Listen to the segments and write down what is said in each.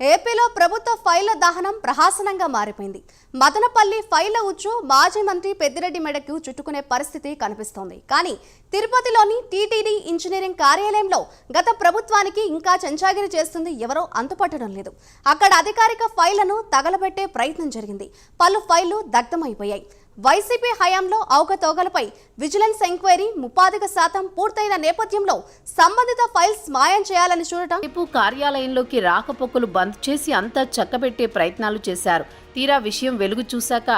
ఏపీలో ప్రభుత్వ ఫైళ్ళ దహనం ప్రహాసనంగా మారిపోయింది. మదనపల్లి ఫైళ్ళ ఉచ్చు మాజీ మంత్రి పెద్దిరెడ్డి మెడకు చుట్టుకునే పరిస్థితి కనిపిస్తోంది. కానీ తిరుపతిలోని టీటీడీ ఇంజనీరింగ్ కార్యాలయంలో గత ప్రభుత్వానికి ఇంకా చెంచాగిరి చేస్తుంది ఎవరో అంతుపట్టడం లేదు. అక్కడ అధికారిక ఫైళ్ళను తగలబెట్టే ప్రయత్నం జరిగింది. పలు ఫైళ్ళు దగ్ధమైపోయాయి. వైసీపీ హయాంలో అవకతవకలపై విజిలెన్స్ ఎంక్వైరీ ముపాధిక శాతం పూర్తయిన నేపథ్యంలో సంబంధిత ఫైల్స్ మాయం చేయాలని చూడటం రేపు కార్యాలయంలోకి రాకపోకలు బంద్ చేసి అంతా చక్కబెట్టే ప్రయత్నాలు చేశారు. తీరా విషయం వెలుగు చూశాక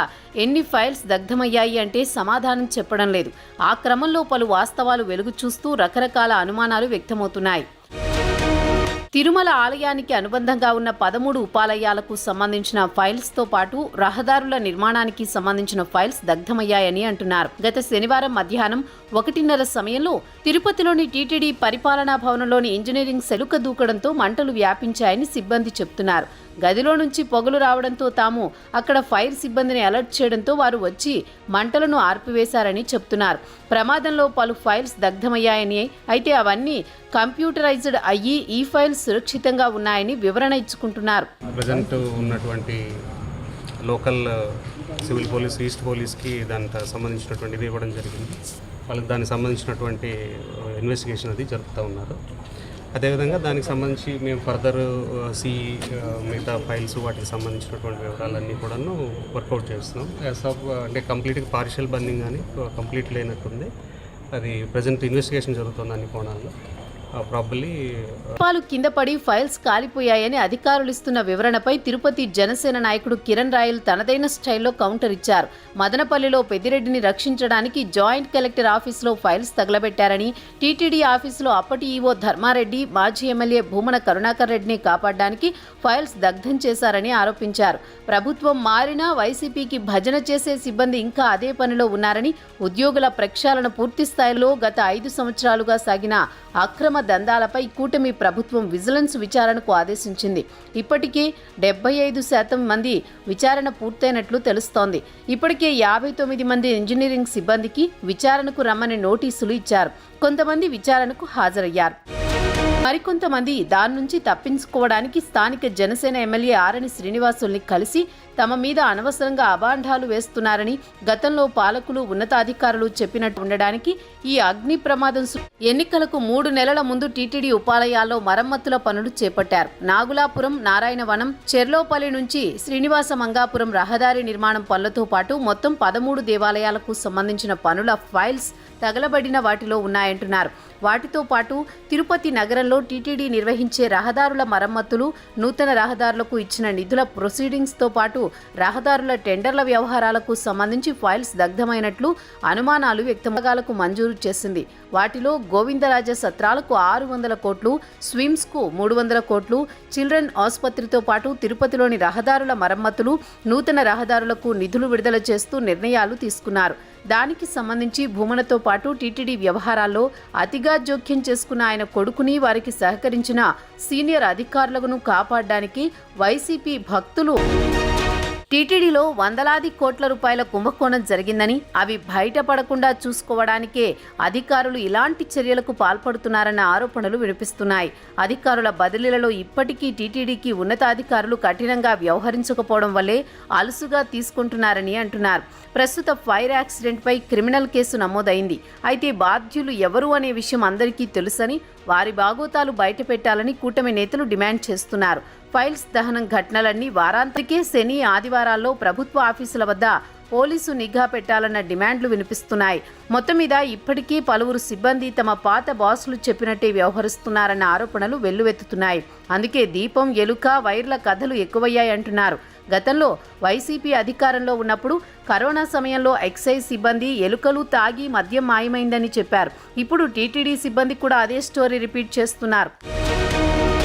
ఎన్ని ఫైల్స్ దగ్ధమయ్యాయి అంటే సమాధానం చెప్పడం లేదు. ఆ క్రమంలో పలు వాస్తవాలు వెలుగు చూస్తూ రకరకాల అనుమానాలు వ్యక్తమవుతున్నాయి. తిరుమల ఆలయానికి అనుబంధంగా ఉన్న పదమూడు ఉపాలయాలకు సంబంధించిన ఫైల్స్తో పాటు రహదారుల నిర్మాణానికి సంబంధించిన ఫైల్స్ దగ్ధమయ్యాయని అంటున్నారు. గత శనివారం మధ్యాహ్నం ఒకటిన్నర సమయంలో తిరుపతిలోని టీటీడీ పరిపాలనా భవనంలోని ఇంజనీరింగ్ సెలుక దూకడంతో మంటలు వ్యాపించాయని సిబ్బంది చెప్తున్నారు. గదిలో నుంచి పొగలు రావడంతో తాము అక్కడ ఫైర్ సిబ్బందిని అలర్ట్ చేయడంతో వారు వచ్చి మంటలను ఆర్పివేశారని చెప్తున్నారు. ప్రమాదంలో పలు ఫైల్స్ దగ్ధమయ్యాయని అయితే అవన్నీ కంప్యూటరైజ్డ్ అయ్యి ఈ ఫైల్స్ సురక్షితంగా ఉన్నాయని వివరణ ఇచ్చుకుంటున్నారు. ప్రజెంట్ ఉన్నటువంటి local uh, civil police east పోలీస్కి దానికి సంబంధించినటువంటి ఇది ఇవ్వడం జరిగింది. వాళ్ళకి దానికి సంబంధించినటువంటి uh, ఇన్వెస్టిగేషన్ అది జరుపుతూ ఉన్నారు. అదేవిధంగా దానికి సంబంధించి మేము ఫర్దర్ uh, సి మిగతా ఫైల్స్ వాటికి సంబంధించినటువంటి వివరాలన్నీ కూడాను వర్కౌట్ చేస్తున్నాం. యాజ్ ఆఫ్ అంటే కంప్లీట్గా పార్షియల్ బర్నింగ్ కానీ కంప్లీట్ లేనట్టుంది. అది ప్రజెంట్ ఇన్వెస్టిగేషన్ జరుగుతుంది అన్ని కోణాల్లో. Uh, ప్రాబబ్లీ uh, పాలు కింద పడి ఫైల్స్ కాలిపోయాయని అధికారులు ఇస్తున్న వివరణపై తిరుపతి జనసేన నాయకుడు కిరణ్ రాయల్ తనదైన స్టైల్లో కౌంటర్ ఇచ్చారు. మదనపల్లిలో పెద్దిరెడ్డిని రక్షించడానికి జాయింట్ కలెక్టర్ ఆఫీసులో ఫైల్స్ తగలబెట్టారని టీటీడీ ఆఫీసులో అప్పటి ఈవో ధర్మారెడ్డి మాజీ ఎమ్మెల్యే భూమన కరుణాకర్ రెడ్డిని కాపాడడానికి ఫైల్స్ దగ్ధం చేశారని ఆరోపించారు. ప్రభుత్వం మారినా వైసీపీకి భజన చేసే సిబ్బంది ఇంకా అదే పనిలో ఉన్నారని ఉద్యోగుల ప్రక్షాళన పూర్తి స్థాయిలో గత ఐదు సంవత్సరాలుగా సాగిన అక్రమ దందాలపై కూటమి ప్రభుత్వం విజిలెన్స్ విచారణకు ఆదేశించింది. ఇప్పటికే డెబ్బై ఐదు శాతం మంది విచారణ పూర్తయినట్లు తెలుస్తోంది. ఇప్పటికే యాభై తొమ్మిది మంది ఇంజనీరింగ్ సిబ్బందికి విచారణకు రమ్మని నోటీసులు ఇచ్చారు. కొంతమంది విచారణకు హాజరయ్యారు. మరికొంతమంది దాని నుంచి తప్పించుకోవడానికి స్థానిక జనసేన ఎమ్మెల్యే ఆరణి శ్రీనివాసుల్ని కలిసి తమ మీద అనవసరంగా అబాండాలు వేస్తున్నారని గతంలో పాలకులు ఉన్నతాధికారులు చెప్పినట్టు ఉండడానికి ఈ అగ్ని ప్రమాదం ఎన్నికలకు మూడు నెలల ముందు టీటీడీ ఉపాలయాల్లో మరమ్మతుల పనులు చేపట్టారు. నాగులాపురం నారాయణవనం చెర్లోపల్లి నుంచి శ్రీనివాస మంగాపురం రహదారి నిర్మాణం పనులతో పాటు మొత్తం పదమూడు దేవాలయాలకు సంబంధించిన పనుల ఫైల్స్ తగలబడిన వాటిలో ఉన్నాయంటున్నారు. వాటితో పాటు తిరుపతి నగరంలో టీటీడీ నిర్వహించే రహదారుల మరమ్మతులు నూతన రహదారులకు ఇచ్చిన నిధుల ప్రొసీడింగ్స్తో పాటు రహదారుల టెండర్ల వ్యవహారాలకు సంబంధించి ఫైల్స్ దగ్ధమైనట్లు అనుమానాలు వ్యక్తమగాలకు మంజూరు చేసింది. వాటిలో గోవిందరాజ సత్రాలకు ఆరు వందల కోట్లు స్విమ్స్కు మూడు వందల కోట్లు చిల్డ్రన్ ఆసుపత్రితో పాటు తిరుపతిలోని రహదారుల మరమ్మతులు నూతన రహదారులకు నిధులు విడుదల చేస్తూ నిర్ణయాలు తీసుకున్నారు. దానికి సంబంధించి భూమనతో పాటు టీటీడీ వ్యవహారాల్లో అతిగా జోక్యం చేసుకున్న ఆయన కొడుకుని వారికి సహకరించిన సీనియర్ అధికారులను కాపాడడానికి వైసీపీ భక్తులు టీటీడీలో వందలాది కోట్ల రూపాయల కుంభకోణం జరిగిందని అవి బయటపడకుండా చూసుకోవడానికే అధికారులు ఇలాంటి చర్యలకు పాల్పడుతున్నారన్న ఆరోపణలు వినిపిస్తున్నాయి. అధికారుల బదిలీలలో ఇప్పటికీ టీటీడీకి ఉన్నతాధికారులు కఠినంగా వ్యవహరించకపోవడం వల్లే అలుసుగా తీసుకుంటున్నారని అంటున్నారు. ప్రస్తుత ఫైర్ యాక్సిడెంట్పై క్రిమినల్ కేసు నమోదైంది. అయితే బాధ్యులు ఎవరు అనే విషయం అందరికీ తెలుసని వారి బాగోతాలు బయటపెట్టాలని కూటమి నేతలు డిమాండ్ చేస్తున్నారు. ఫైల్స్ దహనం ఘటనలన్నీ వారాంతరికే శని ఆదివారాల్లో ప్రభుత్వ ఆఫీసుల వద్ద పోలీసు నిఘా పెట్టాలన్న డిమాండ్లు వినిపిస్తున్నాయి. మొత్తం మీద ఇప్పటికీ పలువురు సిబ్బంది తమ పాత బాసులు చెప్పినట్టే వ్యవహరిస్తున్నారన్న ఆరోపణలు వెల్లువెత్తుతున్నాయి. అందుకే దీపం ఎలుక వైర్ల కథలు ఎక్కువయ్యాయంటున్నారు గతంలో వైసీపీ అధికారంలో ఉన్నప్పుడు కరోనా సమయంలో ఎక్సైజ్ సిబ్బంది ఎలుకలు తాగి మద్యం మాయమైందని చెప్పారు. ఇప్పుడు టీటీడీ సిబ్బంది కూడా అదే స్టోరీ రిపీట్ చేస్తున్నారు.